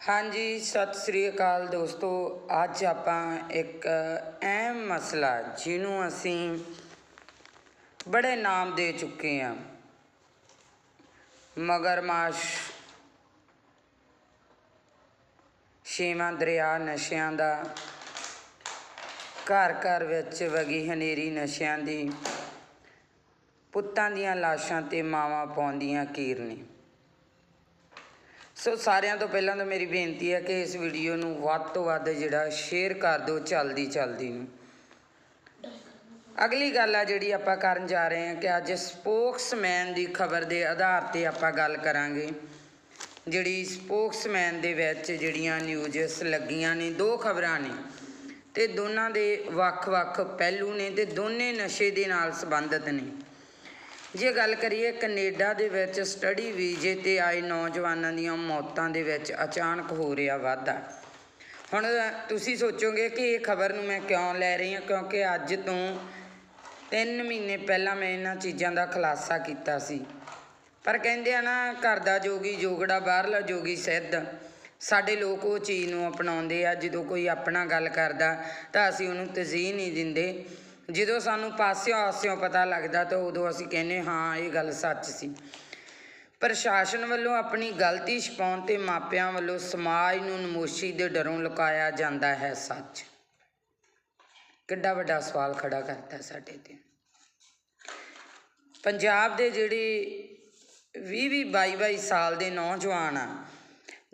ਹਾਂਜੀ, ਸਤਿ ਸ੍ਰੀ ਅਕਾਲ ਦੋਸਤੋ। ਅੱਜ ਆਪਾਂ ਇੱਕ ਅਹਿਮ ਮਸਲਾ ਜਿਹਨੂੰ ਅਸੀਂ ਬੜੇ ਨਾਮ ਦੇ ਚੁੱਕੇ ਹਾਂ ਮਗਰਮਾਸ਼ ਛੇਵਾਂ ਦਰਿਆ ਨਸ਼ਿਆਂ ਦਾ, ਘਰ ਘਰ ਵਿੱਚ ਵਗੀ ਹਨੇਰੀ ਨਸ਼ਿਆਂ ਦੀ, ਪੁੱਤਾਂ ਦੀਆਂ ਲਾਸ਼ਾਂ ਤੇ ਮਾਵਾਂ ਪਾਉਂਦੀਆਂ ਕੀਰਨੀ। ਸੋ ਸਾਰਿਆਂ ਤੋਂ ਪਹਿਲਾਂ ਤਾਂ ਮੇਰੀ ਬੇਨਤੀ ਹੈ ਕਿ ਇਸ ਵੀਡੀਓ ਨੂੰ ਵੱਧ ਤੋਂ ਵੱਧ ਜਿਹੜਾ ਸ਼ੇਅਰ ਕਰ ਦਿਓ ਚਲਦੀ ਚਲਦੀ ਨੂੰ। ਅਗਲੀ ਗੱਲ ਆ ਜਿਹੜੀ ਆਪਾਂ ਕਰਨ ਜਾ ਰਹੇ ਹਾਂ ਕਿ ਅੱਜ ਸਪੋਕਸਮੈਨ ਦੀ ਖਬਰ ਦੇ ਆਧਾਰ ਤੇ ਆਪਾਂ ਗੱਲ ਕਰਾਂਗੇ। ਜਿਹੜੀ ਸਪੋਕਸਮੈਨ ਦੇ ਵਿੱਚ ਜਿਹੜੀਆਂ ਨਿਊਜ਼ਸ ਲੱਗੀਆਂ ਨੇ, ਦੋ ਖਬਰਾਂ ਨੇ। ਤੇ ਦੋਨਾਂ ਦੇ ਵੱਖ-ਵੱਖ ਪਹਿਲੂ ਨੇ ਤੇ ਦੋਨੇ ਨਸ਼ੇ ਦੇ ਨਾਲ ਸੰਬੰਧਿਤ ਨੇ। ਜੇ ਗੱਲ ਕਰੀਏ ਕੈਨੇਡਾ ਦੇ ਵਿੱਚ ਸਟੱਡੀ ਵੀਜ਼ੇ ਤੇ ਆਏ ਨੌਜਵਾਨਾਂ ਦੀਆਂ ਮੌਤਾਂ ਦੇ ਵਿੱਚ ਅਚਾਨਕ ਹੋ ਰਿਹਾ ਵਾਧਾ। ਹੁਣ ਤੁਸੀਂ ਸੋਚੋਗੇ ਕਿ ਇਹ ਖਬਰ ਨੂੰ ਮੈਂ ਕਿਉਂ ਲੈ ਰਹੀ ਹਾਂ? ਕਿਉਂਕਿ ਅੱਜ ਤੋਂ 3 ਮਹੀਨੇ ਪਹਿਲਾਂ ਮੈਂ ਇਹਨਾਂ ਚੀਜ਼ਾਂ ਦਾ ਖੁਲਾਸਾ ਕੀਤਾ ਸੀ। ਪਰ ਕਹਿੰਦੇ ਆ ਨਾ, ਘਰ ਦਾ ਜੋਗੀ ਜੋਗੜਾ, ਬਾਹਰਲਾ ਜੋਗੀ ਸਿੱਧ, ਸਾਡੇ ਲੋਕ ਉਹ ਚੀਜ਼ ਨੂੰ ਅਪਣਾਉਂਦੇ ਆ। ਜਦੋਂ ਕੋਈ ਆਪਣਾ ਗੱਲ ਕਰਦਾ ਤਾਂ ਅਸੀਂ ਉਹਨੂੰ ਤਜ਼ੀਹ ਨਹੀਂ ਦਿੰਦੇ। ਜਦੋਂ ਸਾਨੂੰ ਪਾਸਿਓਂ ਆਸਿਓਂ ਪਤਾ ਲੱਗਦਾ ਤਾਂ ਉਦੋਂ ਅਸੀਂ ਕਹਿੰਨੇ ਹਾਂ, ਇਹ ਗੱਲ ਸੱਚ ਸੀ। ਪ੍ਰਸ਼ਾਸਨ ਵੱਲੋਂ ਆਪਣੀ ਗਲਤੀ ਛਪਾਉਣ ਤੇ ਮਾਪਿਆਂ ਵੱਲੋਂ ਸਮਾਜ ਨੂੰ ਨਮੋਸ਼ੀ ਦੇ ਡਰੋਂ ਲੁਕਾਇਆ ਜਾਂਦਾ ਹੈ ਸੱਚ। ਕਿੱਡਾ ਵੱਡਾ ਸਵਾਲ ਖੜਾ ਕਰਤਾ ਸਾਡੇ ਤੇ। ਪੰਜਾਬ ਦੇ ਜਿਹੜੇ 20 20 22 22 ਸਾਲ ਦੇ ਨੌਜਵਾਨ ਆ,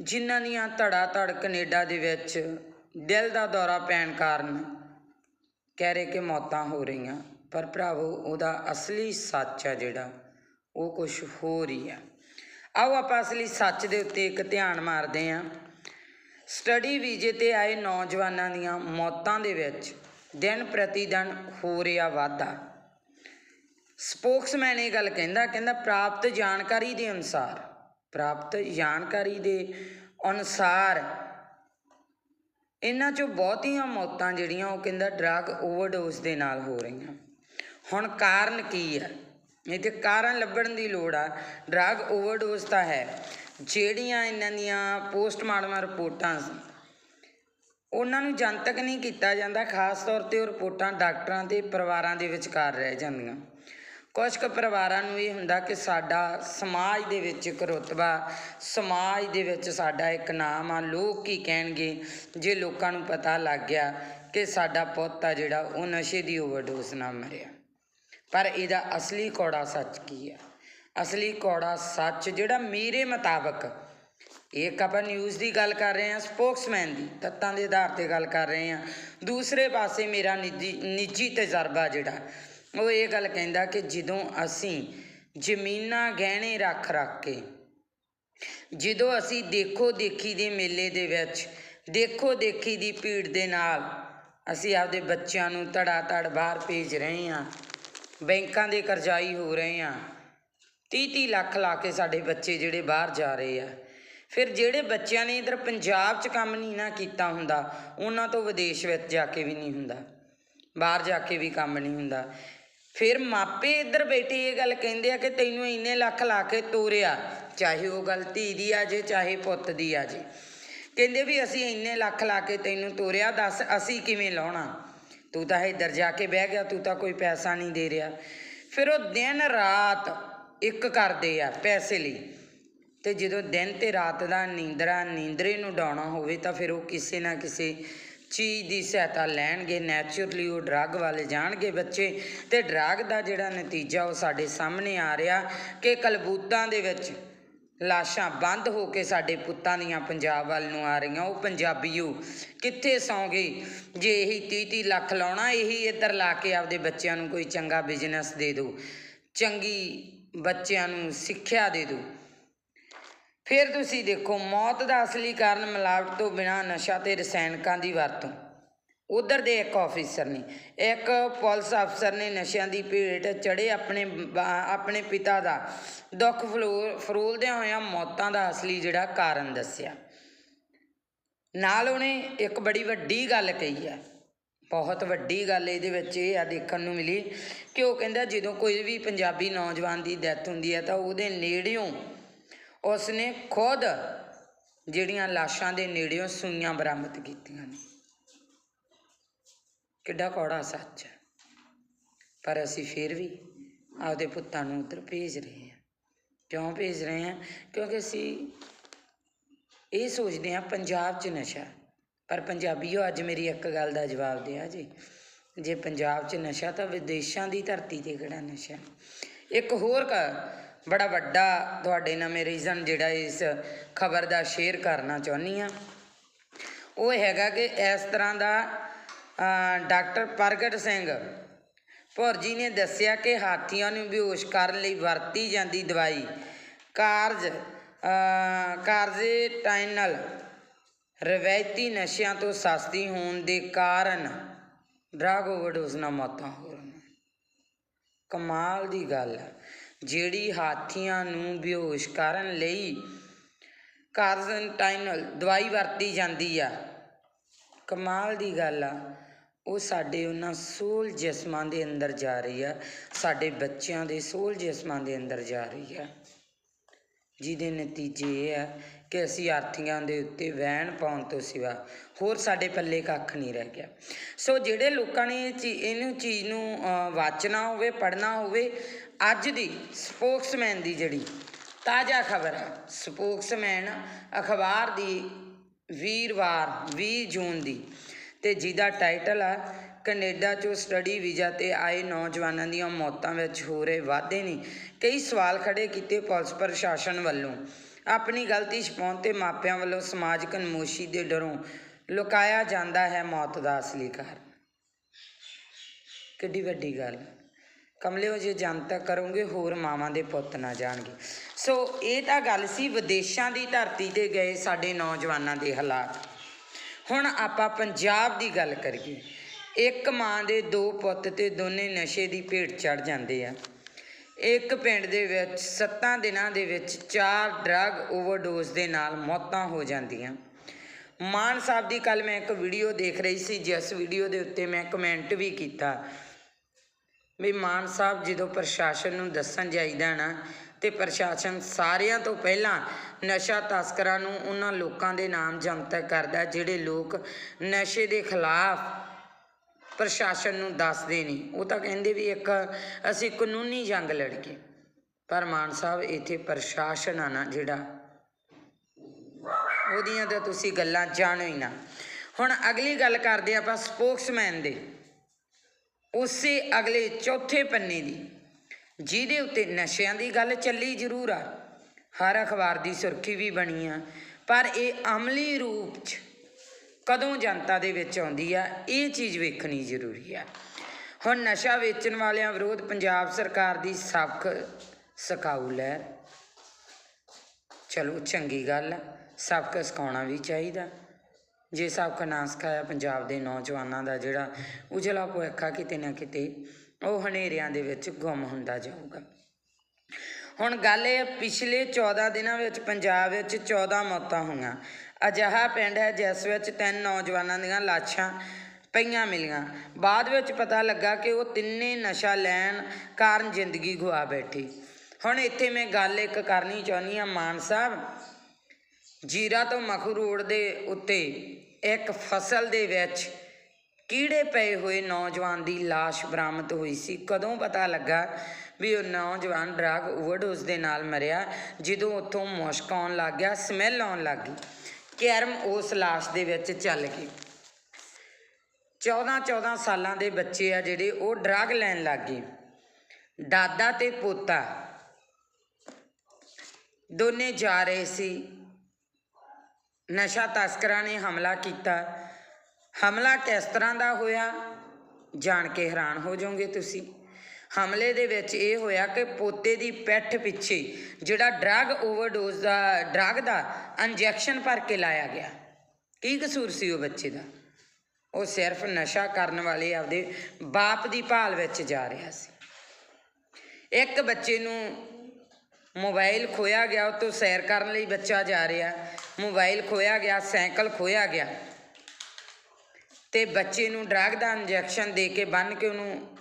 ਜਿਨ੍ਹਾਂ ਦੀਆਂ ਧੜਾ ਧੜ ਕੈਨੇਡਾ ਦੇ ਵਿੱਚ ਦਿਲ ਦਾ ਦੌਰਾ ਪੈਣ ਕਾਰਨ ਕਹਿ ਰਹੇ ਕਿ ਮੌਤਾਂ ਹੋ ਰਹੀਆਂ, ਪਰ ਭਰਾਵੋ, ਉਹਦਾ ਅਸਲੀ ਸੱਚ ਆ ਜਿਹੜਾ, ਉਹ ਕੁਝ ਹੋਰ ਹੀ ਆ। ਆਓ ਆਪਾਂ ਅਸਲੀ ਸੱਚ ਦੇ ਉੱਤੇ ਇੱਕ ਧਿਆਨ ਮਾਰਦੇ ਹਾਂ। ਸਟੱਡੀ ਵੀਜ਼ੇ ਤੇ ਆਏ ਨੌਜਵਾਨਾਂ ਦੀਆਂ ਮੌਤਾਂ ਦੇ ਵਿੱਚ ਦਿਨ ਪ੍ਰਤੀ ਦਿਨ ਹੋ ਰਿਹਾ ਵਾਧਾ। ਸਪੋਕਸਮੈਨ ਇਹ ਗੱਲ ਕਹਿੰਦਾ ਕਹਿੰਦਾ ਪ੍ਰਾਪਤ ਜਾਣਕਾਰੀ ਦੇ ਅਨੁਸਾਰ, ਪ੍ਰਾਪਤ ਜਾਣਕਾਰੀ ਦੇ ਅਨੁਸਾਰ ਇਹਨਾਂ ਚੋਂ ਬਹੁਤੀਆਂ ਮੌਤਾਂ ਜਿਹੜੀਆਂ ਉਹ ਕਹਿੰਦਾ ਡਰੱਗ ਓਵਰਡੋਜ਼ ਦੇ ਨਾਲ ਹੋ ਰਹੀਆਂ। ਹੁਣ ਕਾਰਨ ਕੀ ਹੈ? ਇਹ ਕਾਰਨ ਲੱਭਣ ਦੀ ਲੋੜ ਆ। ਡਰੱਗ ਓਵਰਡੋਜ਼ ਤਾਂ ਹੈ। ਜਿਹੜੀਆਂ ਇਹਨਾਂ ਦੀਆਂ ਪੋਸਟਮਾਰਟਮ ਰਿਪੋਰਟਾਂ ਉਹਨਾਂ ਨੂੰ ਜਨਤਕ ਨਹੀਂ ਕੀਤਾ ਜਾਂਦਾ, ਖਾਸ ਤੌਰ ਤੇ ਉਹ ਰਿਪੋਰਟਾਂ ਡਾਕਟਰਾਂ ਤੇ ਪਰਿਵਾਰਾਂ ਦੇ ਵਿਚਕਾਰ ਰਹਿ ਜਾਂਦੀਆਂ। ਕੁਝ ਕੁ ਪਰਿਵਾਰਾਂ ਨੂੰ ਇਹ ਹੁੰਦਾ ਕਿ ਸਾਡਾ ਸਮਾਜ ਦੇ ਵਿੱਚ ਇੱਕ ਰੁਤਬਾ, ਸਮਾਜ ਦੇ ਵਿੱਚ ਸਾਡਾ ਇੱਕ ਨਾਮ ਆ, ਲੋਕ ਕੀ ਕਹਿਣਗੇ? ਜੇ ਲੋਕਾਂ ਨੂੰ ਪਤਾ ਲੱਗ ਗਿਆ ਕਿ ਸਾਡਾ ਪੁੱਤ ਆ ਜਿਹੜਾ, ਉਹ ਨਸ਼ੇ ਦੀ ਓਵਰਡੋਜ਼ ਨਾਲ ਮਰਿਆ। ਪਰ ਇਹਦਾ ਅਸਲੀ ਕੌੜਾ ਸੱਚ ਕੀ ਆ? ਅਸਲੀ ਕੌੜਾ ਸੱਚ ਜਿਹੜਾ ਮੇਰੇ ਮੁਤਾਬਕ ਇੱਕ ਆਪਾਂ ਨਿਊਜ਼ ਦੀ ਗੱਲ ਕਰ ਰਹੇ ਹਾਂ ਸਪੋਕਸਮੈਨ ਦੀ, ਤੱਤਾਂ ਦੇ ਆਧਾਰ ਤੇ ਗੱਲ ਕਰ ਰਹੇ ਹਾਂ। ਦੂਸਰੇ ਪਾਸੇ ਮੇਰਾ ਨਿੱਜੀ ਨਿੱਜੀ ਤਜਰਬਾ ਜਿਹੜਾ ਉਹ ਇਹ ਗੱਲ ਕਹਿੰਦਾ ਕਿ ਜਦੋਂ ਅਸੀਂ ਜ਼ਮੀਨਾਂ ਗਹਿਣੇ ਰੱਖ ਰੱਖ ਕੇ, ਜਦੋਂ ਅਸੀਂ ਦੇਖੋ ਦੇਖੀ ਦੇ ਮੇਲੇ ਦੇ ਵਿੱਚ, ਦੇਖੋ ਦੇਖੀ ਦੀ ਭੀੜ ਦੇ ਨਾਲ ਅਸੀਂ ਆਪਦੇ ਬੱਚਿਆਂ ਨੂੰ ਧੜਾ ਧੜ ਬਾਹਰ ਭੇਜ ਰਹੇ ਹਾਂ, ਬੈਂਕਾਂ ਦੇ ਕਰਜ਼ਾਈ ਹੋ ਰਹੇ ਹਾਂ 30 30 ਲੱਖ ਲਾ ਕੇ ਸਾਡੇ ਬੱਚੇ ਜਿਹੜੇ ਬਾਹਰ ਜਾ ਰਹੇ ਆ। ਫਿਰ ਜਿਹੜੇ ਬੱਚਿਆਂ ਨੇ ਇਧਰ ਪੰਜਾਬ 'ਚ ਕੰਮ ਨਹੀਂ ਨਾ ਕੀਤਾ ਹੁੰਦਾ, ਉਹਨਾਂ ਤੋਂ ਵਿਦੇਸ਼ ਵਿੱਚ ਜਾ ਕੇ ਵੀ ਨਹੀਂ ਹੁੰਦਾ, ਬਾਹਰ ਜਾ ਕੇ ਵੀ ਕੰਮ ਨਹੀਂ ਹੁੰਦਾ। ਫਿਰ ਮਾਪੇ ਇੱਧਰ ਬੈਠੇ ਇਹ ਗੱਲ ਕਹਿੰਦੇ ਆ ਕਿ ਤੈਨੂੰ ਇੰਨੇ ਲੱਖ ਲਾ ਕੇ ਤੋਰਿਆ, ਚਾਹੇ ਉਹ ਗੱਲ ਧੀ ਦੀ ਆ ਜੇ, ਚਾਹੇ ਪੁੱਤ ਦੀ ਆ ਜੇ। ਕਹਿੰਦੇ ਵੀ ਅਸੀਂ ਇੰਨੇ ਲੱਖ ਲਾ ਕੇ ਤੈਨੂੰ ਤੋਰਿਆ, ਦੱਸ ਅਸੀਂ ਕਿਵੇਂ ਲਾਉਣਾ? ਤੂੰ ਤਾਂ ਇੱਧਰ ਜਾ ਕੇ ਬਹਿ ਗਿਆ, ਤੂੰ ਤਾਂ ਕੋਈ ਪੈਸਾ ਨਹੀਂ ਦੇ ਰਿਹਾ। ਫਿਰ ਉਹ ਦਿਨ ਰਾਤ ਇੱਕ ਕਰਦੇ ਆ ਪੈਸੇ ਲਈ। ਤੇ ਜਦੋਂ ਦਿਨ ਤੇ ਰਾਤ ਦਾ ਨੀਂਦਰਾ, ਨੀਂਦਰੇ ਨੂੰ ਡਾਉਣਾ ਹੋਵੇ ਤਾਂ ਫਿਰ ਉਹ ਕਿਸੇ ਨਾ ਕਿਸੇ ਚੀਜ਼ ਦੀ ਸਹਾਇਤਾ ਲੈਣਗੇ ਨੈਚੁਰਲੀ ਉਹ ਡਰੱਗ ਵਾਲੇ ਜਾਣਗੇ ਬੱਚੇ ਤੇ ਡਰੱਗ ਦਾ ਜਿਹੜਾ ਨਤੀਜਾ ਉਹ ਸਾਡੇ ਸਾਹਮਣੇ ਆ ਰਿਹਾ ਕਿ ਕਲਬੂਤਾਂ ਦੇ ਵਿੱਚ ਲਾਸ਼ਾਂ ਬੰਦ ਹੋ ਕੇ ਸਾਡੇ ਪੁੱਤਾਂ ਦੀਆਂ ਪੰਜਾਬ ਵੱਲ ਨੂੰ ਆ ਰਹੀਆਂ। ਉਹ ਪੰਜਾਬੀਓ, ਕਿੱਥੇ ਸੌਂ ਸੌਂਗੇ? ਜੇ ਇਹੀ 30 30 ਲੱਖ ਲਾਉਣਾ, ਇਹੀ ਇੱਧਰ ਲਾ ਕੇ ਆਪਦੇ ਬੱਚਿਆਂ ਨੂੰ ਕੋਈ ਚੰਗਾ ਬਿਜ਼ਨਸ ਦੇ ਦਿਓ। ਚੰਗੀ ਬੱਚਿਆਂ ਨੂੰ ਸਿੱਖਿਆ ਦੇ ਦਿਓ। ਫਿਰ ਤੁਸੀਂ ਦੇਖੋ, ਮੌਤ ਦਾ ਅਸਲੀ ਕਾਰਨ ਮਿਲਾਵਟ ਤੋਂ ਬਿਨਾ ਨਸ਼ਾ ਤੇ ਰਸਾਇਣਕਾਂ ਦੀ ਵਰਤੋਂ। ਉਧਰ ਦੇ ਇੱਕ ਆਫੀਸਰ ਨੇ, ਇੱਕ ਪੁਲਿਸ ਅਫਸਰ ਨੇ ਨਸ਼ਿਆਂ ਦੀ ਭੇਟ ਚੜੇ ਆਪਣੇ ਆਪਣੇ ਪਿਤਾ ਦਾ ਦੁੱਖ ਫਲੋ- ਫਰੋਲਦਿਆਂ ਹੋਇਆਂ ਮੌਤਾਂ ਦਾ ਅਸਲੀ ਜਿਹੜਾ ਕਾਰਨ ਦੱਸਿਆ। ਨਾਲ ਉਹਨੇ ਇੱਕ ਬੜੀ ਵੱਡੀ ਗੱਲ ਕਹੀ ਹੈ। ਬਹੁਤ ਵੱਡੀ ਗੱਲ ਇਹਦੇ ਵਿੱਚ ਇਹ ਆ ਦੇਖਣ ਨੂੰ ਮਿਲੀ ਕਿ ਉਹ ਕਹਿੰਦਾ ਜਦੋਂ ਕੋਈ ਵੀ ਪੰਜਾਬੀ ਨੌਜਵਾਨ ਦੀ ਡੈਥ ਹੁੰਦੀ ਹੈ ਤਾਂ ਉਹਦੇ ਨੇੜਿਓਂ ਉਸਨੇ ਖੁਦ ਜਿਹੜੀਆਂ ਲਾਸ਼ਾਂ ਦੇ ਨੇੜਿਓਂ ਸੂਈਆਂ ਬਰਾਮਦ ਕੀਤੀਆਂ ਨੇ। ਕਿੱਡਾ ਕੌੜਾ ਸੱਚ ਹੈ। ਪਰ ਅਸੀਂ ਫਿਰ ਵੀ ਆਪਦੇ ਪੁੱਤਾਂ ਨੂੰ ਉੱਧਰ ਭੇਜ ਰਹੇ ਹਾਂ। ਕਿਉਂ ਭੇਜ ਰਹੇ ਹਾਂ? ਕਿਉਂਕਿ ਅਸੀਂ ਇਹ ਸੋਚਦੇ ਹਾਂ ਪੰਜਾਬ 'ਚ ਨਸ਼ਾ ਪਰ ਪੰਜਾਬੀਓ, ਅੱਜ ਮੇਰੀ ਇੱਕ ਗੱਲ ਦਾ ਜਵਾਬ ਦਿਆ ਜੀ। ਜੇ ਪੰਜਾਬ 'ਚ ਨਸ਼ਾ ਤਾਂ ਵਿਦੇਸ਼ਾਂ ਦੀ ਧਰਤੀ ਤੇ ਕਿਹੜਾ ਨਸ਼ਾ ਇੱਕ ਹੋਰ ਬੜਾ ਵੱਡਾ ਤੁਹਾਡੇ ਨਾਲ ਮੈਂ ਰੀਜ਼ਨ ਜਿਹੜਾ ਇਸ ਖਬਰ ਦਾ ਸ਼ੇਅਰ ਕਰਨਾ ਚਾਹੁੰਦੀ ਹਾਂ। ਉਹ ਹੈਗਾ ਕਿ ਇਸ ਤਰ੍ਹਾਂ ਦਾ ਡਾਕਟਰ ਪ੍ਰਗਟ ਸਿੰਘ ਭੌਰ ਜੀ ਨੇ ਦੱਸਿਆ ਕਿ ਹਾਥੀਆਂ ਨੂੰ ਬੇਹੋਸ਼ ਕਰਨ ਲਈ ਵਰਤੀ ਜਾਂਦੀ ਦਵਾਈ ਕਾਰਜ ਕਾਰਜ਼ੇਟਾਈਨਲ ਰਵਾਇਤੀ ਨਸ਼ਿਆਂ ਤੋਂ ਸਸਤੀ ਹੋਣ ਦੇ ਕਾਰਨ ਡਰਗ ਓਵਰਡੋਜ਼ ਨਾਲ ਮੌਤਾਂ ਹੋ ਰਹੀਆਂ। ਕਮਾਲ ਦੀ ਗੱਲ ਹੈ। ਜਿਹੜੀ ਹਾਥੀਆਂ ਨੂੰ ਬੇਹੋਸ਼ ਕਰਨ ਲਈ ਕਾਰਜ਼ਨਟਾਈਨਲ ਦਵਾਈ ਵਰਤੀ ਜਾਂਦੀ ਆ। ਕਮਾਲ ਦੀ ਗੱਲ ਆ। ਉਹ ਸਾਡੇ ਉਹਨਾਂ ਸੋਲ ਜਿਸਮਾਂ ਦੇ ਅੰਦਰ ਜਾ ਰਹੀ ਆ। ਸਾਡੇ ਬੱਚਿਆਂ ਦੇ ਸੋਲ ਜਿਸਮਾਂ ਦੇ ਅੰਦਰ ਜਾ ਰਹੀ ਆ। ਜਿਹਦੇ ਨਤੀਜੇ ਇਹ ਆ ਕਿ ਅਸੀਂ ਆਰਥੀਆਂ ਦੇ ਉੱਤੇ ਵਹਿਣ ਪਾਉਣ ਤੋਂ ਸਿਵਾ ਹੋਰ ਸਾਡੇ ਪੱਲੇ ਕੱਖ ਨਹੀਂ ਰਹਿ ਗਿਆ। ਸੋ ਜਿਹੜੇ ਲੋਕਾਂ ਨੇ ਇਹ ਚੀ, ਇਹਨੂੰ ਚੀਜ਼ ਨੂੰ ਵਾਚਣਾ ਹੋਵੇ, ਪੜ੍ਹਨਾ ਹੋਵੇ ਅੱਜ ਦੀ ਸਪੋਕਸਮੈਨ ਦੀ ਜਿਹੜੀ ਤਾਜ਼ਾ ਖਬਰ ਹੈ। ਸਪੋਕਸਮੈਨ ਅਖਬਾਰ ਦੀ ਵੀਰਵਾਰ 20 ਜੂਨ ਦੀ ਤੇ ਜਿਹਦਾ ਟਾਈਟਲ ਆ, ਕੈਨੇਡਾ 'ਚੋਂ ਸਟੱਡੀ ਵੀਜ਼ਾ ਤੇ ਆਏ ਨੌਜਵਾਨਾਂ ਦੀਆਂ ਮੌਤਾਂ ਵਿੱਚ ਹੋ ਰਹੇ ਵਾਧੇ ਨੇ। ਕਈ ਸਵਾਲ ਖੜੇ ਕੀਤੇ ਪੁਲਿਸ ਪ੍ਰਸ਼ਾਸਨ ਵੱਲੋਂ। ਆਪਣੀ ਗਲਤੀ ਛਪਾਉਣ ਤੇ ਮਾਪਿਆਂ ਵੱਲੋਂ ਸਮਾਜਿਕ ਨਮੋਸ਼ੀ ਦੇ ਡਰੋਂ ਲੁਕਾਇਆ ਜਾਂਦਾ ਹੈ ਮੌਤ ਦਾ ਅਸਲੀ ਕਾਰਨ। ਕਿੱਡੀ ਵੱਡੀ ਗੱਲ। ਕਮਲਿਓ, ਜੇ ਜਨਤਕ ਕਰੋਗੇ, ਹੋਰ ਮਾਵਾਂ ਦੇ ਪੁੱਤ ਨਾ ਜਾਣਗੇ। ਸੋ ਇਹ ਤਾਂ ਗੱਲ ਸੀ, ਵਿਦੇਸ਼ਾਂ ਦੀ ਧਰਤੀ ਤੇ ਗਏ ਸਾਡੇ ਨੌਜਵਾਨਾਂ ਦੇ ਹਾਲਾਤ। ਹੁਣ ਆਪਾਂ ਪੰਜਾਬ ਦੀ ਗੱਲ ਕਰੀਏ। ਇੱਕ ਮਾਂ ਦੇ ਦੋ ਪੁੱਤ ਤੇ ਦੋਨੇ ਨਸ਼ੇ ਦੀ ਭੇਟ ਚੜ ਜਾਂਦੇ ਆ। ਇੱਕ ਪਿੰਡ ਦੇ ਵਿੱਚ 7 ਦਿਨਾਂ ਦੇ ਵਿੱਚ ਚਾਰ ਡਰੱਗ ਓਵਰਡੋਜ਼ ਦੇ ਨਾਲ ਮੌਤਾਂ ਹੋ ਜਾਂਦੀਆਂ। ਮਾਨ ਸਾਹਿਬ ਦੀ ਕੱਲ ਮੈਂ ਇੱਕ ਵੀਡੀਓ ਦੇਖ ਰਹੀ ਸੀ, ਜਿਸ ਵੀਡੀਓ ਦੇ ਉੱਤੇ ਮੈਂ ਕਮੈਂਟ ਵੀ ਕੀਤਾ। ਵੀ ਮਾਨ ਸਾਹਿਬ ਜਦੋਂ ਪ੍ਰਸ਼ਾਸਨ ਨੂੰ ਦੱਸਣ ਜਾਈਦਾ ਨਾ ਤੇ ਪ੍ਰਸ਼ਾਸਨ ਸਾਰਿਆਂ ਤੋਂ ਪਹਿਲਾਂ ਨਸ਼ਾ ਤਸਕਰਾਂ ਨੂੰ ਉਹਨਾਂ ਲੋਕਾਂ ਦੇ ਨਾਮ ਜਨਤਕ ਕਰਦਾ ਜਿਹੜੇ ਲੋਕ ਨਸ਼ੇ ਦੇ ਖਿਲਾਫ ਪ੍ਰਸ਼ਾਸਨ ਨੂੰ ਦੱਸਦੇ ਨਹੀਂ ਉਹ ਤਾਂ ਕਹਿੰਦੇ ਵੀ ਇੱਕ ਅਸੀਂ ਕਾਨੂੰਨੀ ਜੰਗ ਲੜੀਏ। ਪਰ ਮਾਨ ਸਾਹਿਬ, ਇੱਥੇ ਪ੍ਰਸ਼ਾਸਨ ਆ ਨਾ ਜਿਹੜਾ, ਉਹਦੀਆਂ ਤਾਂ ਤੁਸੀਂ ਗੱਲਾਂ ਜਾਣੋ ਹੀ ਨਾ। ਹੁਣ ਅਗਲੀ ਗੱਲ ਕਰਦੇ ਆਪਾਂ ਸਪੋਕਸਮੈਨ ਦੇ। ਉਸੇ ਅਗਲੇ ਚੌਥੇ ਪੰਨੇ ਦੀ। ਜਿਹਦੇ ਉੱਤੇ ਨਸ਼ਿਆਂ ਦੀ ਗੱਲ ਚੱਲੀ ਜ਼ਰੂਰ ਆ। ਹਰ ਅਖਬਾਰ ਦੀ ਸੁਰਖੀ ਵੀ ਬਣੀ ਆ। ਪਰ ਇਹ ਅਮਲੀ ਰੂਪ 'ਚ ਕਦੋਂ ਜਨਤਾ ਦੇ ਵਿੱਚ ਆਉਂਦੀ ਆ, ਇਹ ਚੀਜ਼ ਵੇਖਣੀ ਜ਼ਰੂਰੀ ਆ। ਹੁਣ ਨਸ਼ਾ ਵੇਚਣ ਵਾਲਿਆਂ ਵਿਰੋਧ ਪੰਜਾਬ ਸਰਕਾਰ ਦੀ ਸਬਕ ਸਕਾਊ ਲਹਿਰ ਚਲੋ ਚੰਗੀ ਗੱਲ ਆ ਸਬਕ ਸਿਖਾਉਣਾ ਵੀ ਚਾਹੀਦਾ। ਜੇ ਸਬਕ ਨਾ ਸਿਖਾਇਆ ਪੰਜਾਬ ਦੇ ਨੌਜਵਾਨਾਂ ਦਾ ਜਿਹੜਾ ਉਜਲਾ ਭਵਿੱਖ ਕਿਤੇ ਨਾ ਕਿਤੇ ਉਹ ਹਨੇਰਿਆਂ ਦੇ ਵਿੱਚ ਗੁੰਮ ਹੁੰਦਾ ਜਾਊਗਾ। ਹੁਣ ਗੱਲ ਇਹ ਆ, ਪਿਛਲੇ 14 ਦਿਨਾਂ ਵਿੱਚ ਪੰਜਾਬ ਵਿੱਚ 14 ਮੌਤਾਂ ਹੋਈਆਂ। ਅਜਿਹਾ ਪਿੰਡ ਹੈ ਜਿਸ ਵਿੱਚ ਤਿੰਨ ਨੌਜਵਾਨਾਂ ਦੀਆਂ ਲਾਸ਼ਾਂ ਪਈਆਂ ਮਿਲੀਆਂ। ਬਾਅਦ ਵਿੱਚ ਪਤਾ ਲੱਗਾ ਕਿ ਉਹ ਤਿੰਨੇ ਨਸ਼ਾ ਲੈਣ ਕਾਰਨ ਜ਼ਿੰਦਗੀ ਗਵਾ ਬੈਠੇ। ਹੁਣ ਇੱਥੇ ਮੈਂ ਗੱਲ ਇੱਕ ਕਰਨੀ ਚਾਹੁੰਦੀ ਆ ਮਾਨ ਸਾਹਿਬ। ਜੀਰਾ ਤੋਂ ਮਖੂ ਰੋਡ ਦੇ ਉੱਤੇ ਇੱਕ ਫਸਲ ਦੇ ਵਿੱਚ ਕੀੜੇ ਪਏ ਹੋਏ ਨੌਜਵਾਨ ਦੀ ਲਾਸ਼ ਬਰਾਮਦ ਹੋਈ ਸੀ। ਕਦੋਂ ਪਤਾ ਲੱਗਾ ਵੀ ਉਹ ਨੌਜਵਾਨ ਡਰੱਗ ਓਵਰਡੋਜ਼ ਦੇ ਨਾਲ ਮਰਿਆ, ਜਦੋਂ ਉੱਥੋਂ ਮੁਸ਼ਕ ਆਉਣ ਲੱਗ ਗਿਆ, ਸਮੈਲ ਆਉਣ ਲੱਗ ਗਈ। ਕੈਰਮ ਉਸ ਲਾਸ਼ ਦੇ ਵਿੱਚ ਚੱਲ ਗਈ। 14 14 ਸਾਲਾਂ ਦੇ ਬੱਚੇ ਆ ਜਿਹੜੇ, ਉਹ ਡਰੱਗ ਲੈਣ ਲੱਗ ਗਏ। ਦਾਦਾ ਤੇ ਪੋਤਾ ਦੋਨੇ ਜਾ ਰਹੇ ਸੀ। ਨਸ਼ਾ ਤਸਕਰਾਂ ਨੇ ਹਮਲਾ ਕੀਤਾ। ਹਮਲਾ ਕਿਸ ਤਰ੍ਹਾਂ ਦਾ ਹੋਇਆ? ਜਾਣ ਕੇ ਹੈਰਾਨ ਹੋ ਜਾਓਗੇ ਤੁਸੀਂ। ਹਮਲੇ ਦੇ ਵਿੱਚ ਇਹ ਹੋਇਆ ਕਿ ਪੋਤੇ ਦੀ ਪਿੱਠ ਪਿੱਛੇ ਜਿਹੜਾ ਡਰੱਗ ਓਵਰਡੋਜ਼ ਦਾ, ਡਰੱਗ ਦਾ ਇੰਜੈਕਸ਼ਨ ਭਰ ਕੇ ਲਾਇਆ ਗਿਆ। ਕੀ ਕਸੂਰ ਸੀ ਉਹ ਬੱਚੇ ਦਾ? ਉਹ ਸਿਰਫ ਨਸ਼ਾ ਕਰਨ ਵਾਲੇ ਆਪਦੇ ਬਾਪ ਦੀ ਭਾਲ ਵਿੱਚ ਜਾ ਰਿਹਾ ਸੀ। ਇੱਕ ਬੱਚੇ ਨੂੰ ਮੋਬਾਈਲ ਖੋਇਆ ਗਿਆ, ਉਹ ਤੋਂ ਸੈਰ ਕਰਨ ਲਈ ਬੱਚਾ ਜਾ ਰਿਹਾ। ਮੋਬਾਈਲ ਖੋਇਆ ਗਿਆ, ਸਾਈਕਲ ਖੋਇਆ ਗਿਆ। ਤੇ ਬੱਚੇ ਨੂੰ ਡਰੱਗ ਦਾ ਇੰਜੈਕਸ਼ਨ ਦੇ ਕੇ ਬੰਨ ਕੇ ਉਹਨੂੰ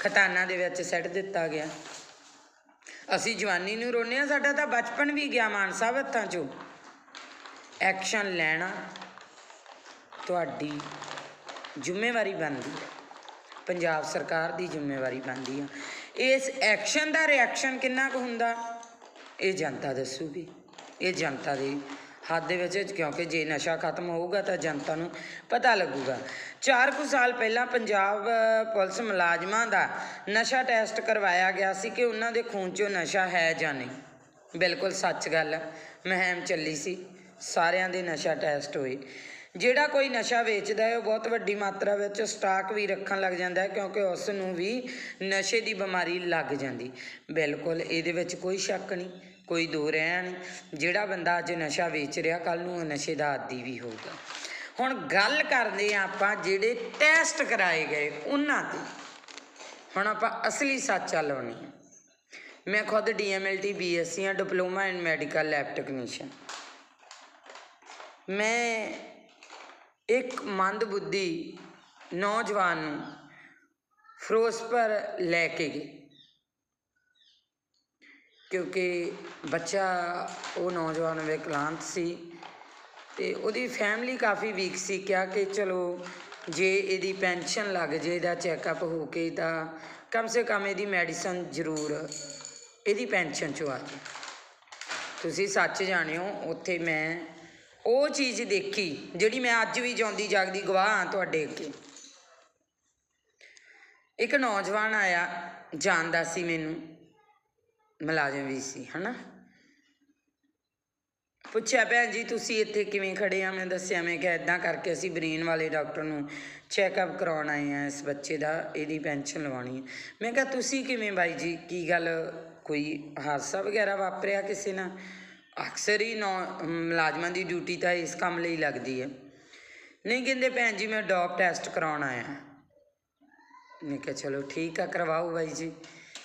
ਖਤਾਨਾ ਦੇ ਵਿੱਚ ਸੱਟ ਦਿੱਤਾ ਗਿਆ। ਅਸੀਂ ਜਵਾਨੀ ਨੂੰ ਰੋਨੇ ਆ ਸਾਡਾ ਤਾਂ ਬਚਪਨ ਵੀ ਗਿਆ ਮਾਨ ਸਾਹਿਬ ਹੱਥਾਂ ਚੋਂ। ਐਕਸ਼ਨ ਲੈਣਾ ਤੁਹਾਡੀ ਜ਼ਿੰਮੇਵਾਰੀ ਬਣਦੀ ਹੈ। ਪੰਜਾਬ ਸਰਕਾਰ ਦੀ ਜ਼ਿੰਮੇਵਾਰੀ ਬਣਦੀ ਆ। ਇਸ ਐਕਸ਼ਨ ਦਾ ਰਿਐਕਸ਼ਨ ਕਿੰਨਾ ਕੁ ਹੁੰਦਾ? ਇਹ ਜਨਤਾ ਦੱਸੂਗੀ। ਇਹ ਜਨਤਾ ਦੀ ਹੱਦ ਦੇ ਵਿੱਚ, ਕਿਉਂਕਿ ਜੇ ਨਸ਼ਾ ਖਤਮ ਹੋਊਗਾ ਤਾਂ ਜਨਤਾ ਨੂੰ ਪਤਾ ਲੱਗੂਗਾ। ਚਾਰ ਕੁ ਸਾਲ ਪਹਿਲਾਂ ਪੰਜਾਬ ਪੁਲਿਸ ਮੁਲਾਜ਼ਮਾਂ ਦਾ ਨਸ਼ਾ ਟੈਸਟ ਕਰਵਾਇਆ ਗਿਆ ਸੀ ਕਿ ਉਹਨਾਂ ਦੇ ਖੂਨ 'ਚੋਂ ਨਸ਼ਾ ਹੈ ਜਾਂ ਨਹੀਂ। ਬਿਲਕੁਲ ਸੱਚ ਗੱਲ ਹੈ ਮੁਹਿੰਮ ਚੱਲੀ ਸੀ। ਸਾਰਿਆਂ ਦੇ ਨਸ਼ਾ ਟੈਸਟ ਹੋਏ। ਜਿਹੜਾ ਕੋਈ ਨਸ਼ਾ ਵੇਚਦਾ ਹੈ, ਉਹ ਬਹੁਤ ਵੱਡੀ ਮਾਤਰਾ ਵਿੱਚ ਸਟਾਕ ਵੀ ਰੱਖਣ ਲੱਗ ਜਾਂਦਾ ਹੈ, ਕਿਉਂਕਿ ਉਸ ਨੂੰ ਵੀ ਨਸ਼ੇ ਦੀ ਬਿਮਾਰੀ ਲੱਗ ਜਾਂਦੀ। ਬਿਲਕੁਲ, ਇਹਦੇ ਵਿੱਚ ਕੋਈ ਸ਼ੱਕ ਨਹੀਂ, ਕੋਈ ਦੋ ਰਹਿ ਨਹੀਂ। ਜਿਹੜਾ ਬੰਦਾ ਅੱਜ ਨਸ਼ਾ ਵੇਚ ਰਿਹਾ ਕੱਲ ਨੂੰ ਉਹ ਨਸ਼ੇ ਦਾ ਆਦੀ ਵੀ ਹੋਊਗਾ। ਹੁਣ ਗੱਲ ਕਰਦੇ ਹਾਂ ਆਪਾਂ ਜਿਹੜੇ ਟੈਸਟ ਕਰਾਏ ਗਏ ਉਹਨਾਂ 'ਤੇ। ਹੁਣ ਆਪਾਂ ਅਸਲੀ ਸੱਚ ਆ ਲਾਉਣੀ ਹੈ। ਮੈਂ ਖੁਦ ਡੀਐਮਐਲਟੀ ਬੀਐਸਸੀ ਹਾਂ diploma in medical lab technician. ਮੈਂ ਇੱਕ ਮੰਦਬੁੱਧੀ ਨੌਜਵਾਨ ਨੂੰ ਫਿਰੋਜ਼ਪੁਰ ਲੈ ਕੇ ਗਏ। ਕਿਉਂਕਿ ਬੱਚਾ, ਉਹ ਨੌਜਵਾਨ ਵਿਕਲਾਂਤ ਸੀ ਤੇ ਉਹਦੀ ਫੈਮਿਲੀ ਕਾਫੀ ਵੀਕ ਸੀ। ਕਿਹਾ ਕਿ ਚਲੋ, ਜੇ ਇਹਦੀ ਪੈਨਸ਼ਨ ਲੱਗ ਜੇ, ਇਹਦਾ ਚੈੱਕਅਪ ਹੋ ਕੇ, ਤਾਂ ਕਮ ਸੇ ਕਮ ਇਹਦੀ ਮੈਡੀਸਨ ਜ਼ਰੂਰ ਇਹਦੀ ਪੈਨਸ਼ਨ ਚੋਂ ਆ ਜੇ ਤੁਸੀਂ ਸੱਚ ਜਾਣਿਓ, ਉੱਥੇ ਮੈਂ ਉਹ ਚੀਜ਼ ਦੇਖੀ, ਜਿਹੜੀ ਮੈਂ ਅੱਜ ਵੀ ਜਿਉਂਦੀ ਜਾਗਦੀ ਗਵਾਹ ਹਾਂ ਤੁਹਾਡੇ ਅੱਗੇ। ਇੱਕ ਨੌਜਵਾਨ ਆਇਆ, ਜਾਣਦਾ ਸੀ ਮੈਨੂੰ। ਮੁਲਾਜ਼ਮ ਵੀ ਸੀ, ਹਨਾ? ਪੁੱਛਿਆ, ਭੈਣ ਜੀ, ਤੁਸੀਂ ਇੱਥੇ ਕਿਵੇਂ ਖੜੇ ਆ? ਮੈਂ ਦੱਸਿਆ, ਮੈਂ ਕਿਹਾ ਇਦਾਂ ਕਰਕੇ ਅਸੀਂ ਬ੍ਰੇਨ ਵਾਲੇ ਡਾਕਟਰ ਨੂੰ ਚੈੱਕਅਪ ਕਰਾਉਣ ਆਏ ਆ, ਇਸ ਬੱਚੇ ਦਾ, ਇਹਦੀ ਪੈਨਸ਼ਨ ਲਵਾਉਣੀ ਹੈ ਮੈਂ ਕਿਹਾ, ਤੁਸੀਂ ਕਿਵੇਂ ਬਾਈ ਜੀ? ਕੀ ਗੱਲ, ਕੋਈ ਹਾਦਸਾ ਵਗੈਰਾ ਵਾਪਰਿਆ ਕਿਸੇ ਨਾਲ? ਅਕਸਰ ਹੀ ਨੌ ਮੁਲਾਜ਼ਮਾਂ ਦੀ ਡਿਊਟੀ ਤਾਂ ਇਸ ਕੰਮ ਲਈ ਲੱਗਦੀ ਹੈ। ਨਹੀਂ ਕਹਿੰਦੇ ਭੈਣ ਜੀ, ਮੈਂ ਡੋਪ ਟੈਸਟ ਕਰਾਉਣ ਆਇਆ। ਮੈਂ ਕਿਹਾ ਚਲੋ ਠੀਕ ਆ, ਕਰਵਾਓ ਬਾਈ ਜੀ।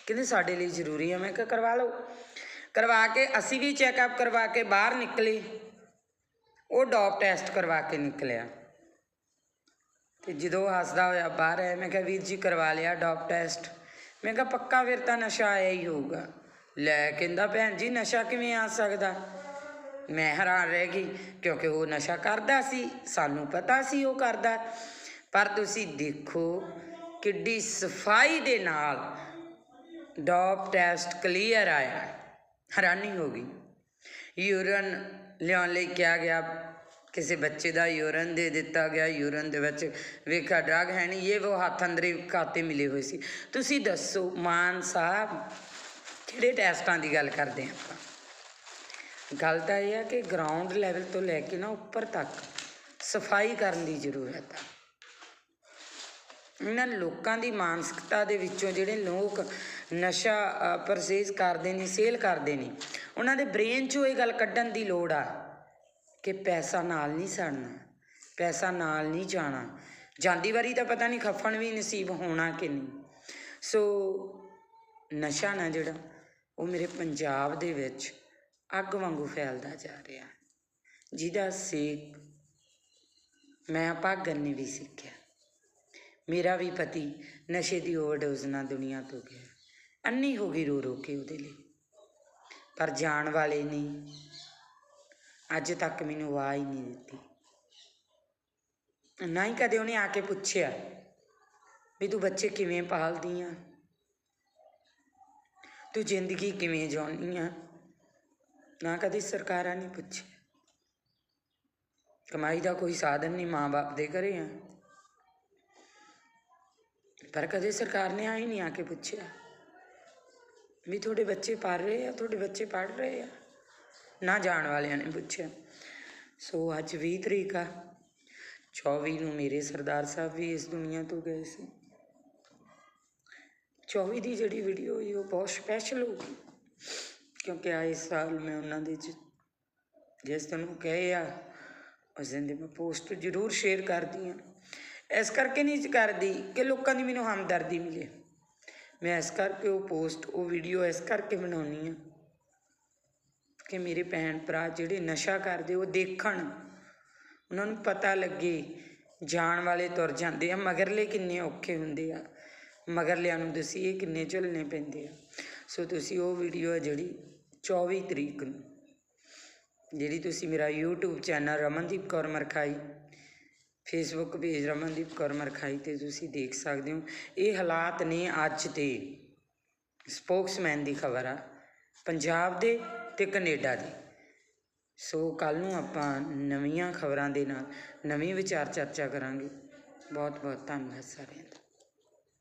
ਕਹਿੰਦੇ ਸਾਡੇ ਲਈ ਜ਼ਰੂਰੀ ਆ। ਮੈਂ ਕਿਹਾ ਕਰਵਾ ਲਓ। ਕਰਵਾ ਕੇ ਅਸੀਂ ਵੀ ਚੈੱਕਅਪ ਕਰਵਾ ਕੇ ਬਾਹਰ ਨਿਕਲੇ। ਉਹ ਡੋਪ ਟੈਸਟ ਕਰਵਾ ਕੇ ਨਿਕਲਿਆ। ਤੇ ਜਦੋਂ ਹੱਸਦਾ ਹੋਇਆ ਬਾਹਰ ਆਇਆ, ਮੈਂ ਕਿਹਾ ਵੀਰ ਜੀ ਕਰਵਾ ਲਿਆ ਡੋਪ ਟੈਸਟ ਮੈਂ ਕਿਹਾ ਪੱਕਾ ਫਿਰ ਤਾਂ ਨਸ਼ਾ ਆਇਆ ਹੀ ਹੋਊਗਾ। ਲੈ ਕਹਿੰਦਾ, ਭੈਣ ਜੀ, ਨਸ਼ਾ ਕਿਵੇਂ ਆ ਸਕਦਾ? ਮੈਂ ਹੈਰਾਨ ਰਹਿ ਗਈ, ਕਿਉਂਕਿ ਉਹ ਨਸ਼ਾ ਕਰਦਾ ਸੀ, ਸਾਨੂੰ ਪਤਾ ਸੀ ਉਹ ਕਰਦਾ। ਪਰ ਤੁਸੀਂ ਦੇਖੋ ਕਿੱਡੀ ਸਫ਼ਾਈ ਦੇ ਨਾਲ ਡੋਪ ਟੈਸਟ ਕਲੀਅਰ ਆਇਆ। ਹੈਰਾਨੀ ਹੋ ਗਈ। ਯੂਰਨ ਲਿਆਉਣ ਲਈ ਕਿਹਾ ਗਿਆ, ਕਿਸੇ ਬੱਚੇ ਦਾ ਯੂਰਨ ਦੇ ਦਿੱਤਾ ਗਿਆ। ਯੂਰਨ ਦੇ ਵਿੱਚ ਵੇਖਿਆ, ਡਰਗ ਹੈ ਨਹੀਂ, ਇਹ ਉਹ ਹੱਥ ਅੰਦਰੇ ਕਾਤੇ ਮਿਲੇ ਹੋਏ ਸੀ। ਤੁਸੀਂ ਦੱਸੋ, ਮਾਨ ਸਾਹਿਬ ਕਿਹੜੇ ਟੈਸਟਾਂ ਦੀ ਗੱਲ ਕਰਦੇ ਹਾਂ ਆਪਾਂ? ਗੱਲ ਤਾਂ ਇਹ ਆ ਕਿ ਗਰਾਊਂਡ ਲੈਵਲ ਤੋਂ ਲੈ ਕੇ ਨਾ ਉੱਪਰ ਤੱਕ ਸਫ਼ਾਈ ਕਰਨ ਦੀ ਜ਼ਰੂਰਤ ਆ। ਇਹਨਾਂ ਲੋਕਾਂ ਦੀ ਮਾਨਸਿਕਤਾ ਦੇ ਵਿੱਚੋਂ ਜਿਹੜੇ ਲੋਕ ਨਸ਼ਾ ਪਰਚੇਜ਼ ਕਰਦੇ ਨੇ, ਸੇਲ ਕਰਦੇ ਨੇ, ਉਹਨਾਂ ਦੇ ਬ੍ਰੇਨ 'ਚੋਂ ਇਹ ਗੱਲ ਕੱਢਣ ਦੀ ਲੋੜ ਆ ਕਿ ਪੈਸਾ ਨਾਲ ਨਹੀਂ ਸੜਨਾ, ਪੈਸਾ ਨਾਲ ਨਹੀਂ ਜਾਣਾ। ਜਾਂਦੀ ਵਾਰੀ ਤਾਂ ਪਤਾ ਨਹੀਂ ਖਫਣ ਵੀ ਨਸੀਬ ਹੋਣਾ ਕਿ ਨਹੀਂ। ਸੋ ਨਸ਼ਾ ਨਾ ਜਿਹੜਾ ਉਹ ਮੇਰੇ ਪੰਜਾਬ ਦੇ ਵਿੱਚ ਅੱਗ ਵਾਂਗੂ ਫੈਲਦਾ ਜਾ ਰਿਹਾ। ਜਿਹਦਾ ਸੇਕ ਮੈਂ ਭਾਗਨ ਨੇ ਵੀ ਸਿੱਖਿਆ। ਮੇਰਾ ਵੀ ਪਤੀ ਨਸ਼ੇ ਦੀ ਓਵਰਡੋਜ਼ ਨਾਲ ਦੁਨੀਆ ਤੋਂ ਗਿਆ। ਅੰਨੀ ਹੋ ਗਈ ਰੋ ਰੋ ਕੇ ਉਹਦੇ ਲਈ। ਪਰ ਜਾਣ ਵਾਲੇ ਨੇ ਅੱਜ ਤੱਕ ਮੈਨੂੰ ਆਵਾਜ਼ ਨਹੀਂ ਦਿੱਤੀ। ਨਾ ਹੀ ਕਦੇ ਉਹਨੇ ਆ ਕੇ ਪੁੱਛਿਆ ਵੀ ਤੂੰ ਬੱਚੇ ਕਿਵੇਂ ਪਾਲਦੀ ਆ? ਤੂੰ ਜ਼ਿੰਦਗੀ ਕਿਵੇਂ ਜਿਉਣੀ ਆ? ਨਾ ਕਦੀ ਸਰਕਾਰਾਂ ਨੇ ਪੁੱਛਿਆ। ਕਮਾਈ ਦਾ ਕੋਈ ਸਾਧਨ ਨਹੀਂ ਮਾਂ-ਬਾਪ ਦੇ ਘਰੇ ਆ। ਪਰ ਕਦੇ ਸਰਕਾਰ ਨੇ ਆਈ ਨਹੀਂ ਆ ਕੇ ਪੁੱਛਿਆ ਵੀ ਤੁਹਾਡੇ ਬੱਚੇ ਪੜ੍ਹ ਰਹੇ ਆ, ਤੁਹਾਡੇ ਬੱਚੇ ਪੜ ਰਹੇ ਆ? ਨਾ ਜਾਣ ਵਾਲਿਆਂ ਨੇ ਪੁੱਛਿਆ। ਸੋ ਅੱਜ 20 ਤਰੀਕ ਆ। 24 ਨੂੰ ਮੇਰੇ ਸਰਦਾਰ ਸਾਹਿਬ ਵੀ ਇਸ ਦੁਨੀਆ ਤੋਂ ਗਏ ਸੀ। 24 ਦੀ ਜਿਹੜੀ ਵੀਡੀਓ ਹੋਈ ਉਹ ਬਹੁਤ ਸਪੈਸ਼ਲ ਹੋਊਗੀ ਕਿਉਂਕਿ ਆਏ ਸਾਲ ਮੈਂ ਉਹਨਾਂ ਦੇ ਚ ਜਿਸ ਦਿਨ ਉਹ ਕਹੇ ਆ, ਉਸ ਦਿਨ ਦੀ ਮੈਂ ਪੋਸਟ ਜ਼ਰੂਰ ਸ਼ੇਅਰ ਕਰਦੀ ਹਾਂ। ਇਸ ਕਰਕੇ ਨਹੀਂ ਕਰਦੀ ਕਿ ਲੋਕਾਂ ਦੀ ਮੈਨੂੰ ਹਮਦਰਦੀ ਮਿਲੇ। ਮੈਂ ਇਸ ਕਰਕੇ ਉਹ ਪੋਸਟ ਉਹ ਵੀਡੀਓ ਇਸ ਕਰਕੇ ਬਣਾਉਣੀ ਆ ਕਿ ਮੇਰੇ ਭੈਣ ਭਰਾ ਜਿਹੜੇ ਨਸ਼ਾ ਕਰਦੇ, ਉਹ ਦੇਖਣ। ਉਹਨਾਂ ਨੂੰ ਪਤਾ ਲੱਗੇ, ਜਾਣ ਵਾਲੇ ਤੁਰ ਜਾਂਦੇ ਆ, ਮਗਰਲੇ ਕਿੰਨੇ ਔਖੇ ਹੁੰਦੇ ਆ। ਮਗਰਲਿਆਂ ਨੂੰ ਦਸੀਏ ਕਿੰਨੇ ਝੱਲਣੇ ਪੈਂਦੇ ਆ। ਸੋ ਤੁਸੀਂ ਉਹ ਵੀਡੀਓ ਹੈ ਜਿਹੜੀ 24 ਤਰੀਕ ਨੂੰ, ਜਿਹੜੀ ਤੁਸੀਂ ਮੇਰਾ YouTube channel Ramandeep Kaur Markhai Facebook page Ramandeep Kaur Markhai ਤੇ ਤੁਸੀਂ ਦੇਖ ਸਕਦੇ ਹੋ। ਇਹ ਹਾਲਾਤ ਨੇ ਅੱਜ ਦੇ ਸਪੋਕਸਮੈਨ ਦੀ ਖਬਰ ਆ, ਪੰਜਾਬ ਦੇ ਤੇ ਕੈਨੇਡਾ ਦੇ। ਸੋ ਕੱਲ ਨੂੰ ਆਪਾਂ ਨਵੀਆਂ ਖਬਰਾਂ ਦੇ ਨਾਲ ਨਵੀਂ ਵਿਚਾਰ ਚਰਚਾ ਕਰਾਂਗੇ। ਬਹੁਤ ਬਹੁਤ ਧੰਨਵਾਦ ਸਾਰਿਆਂ ਦਾ।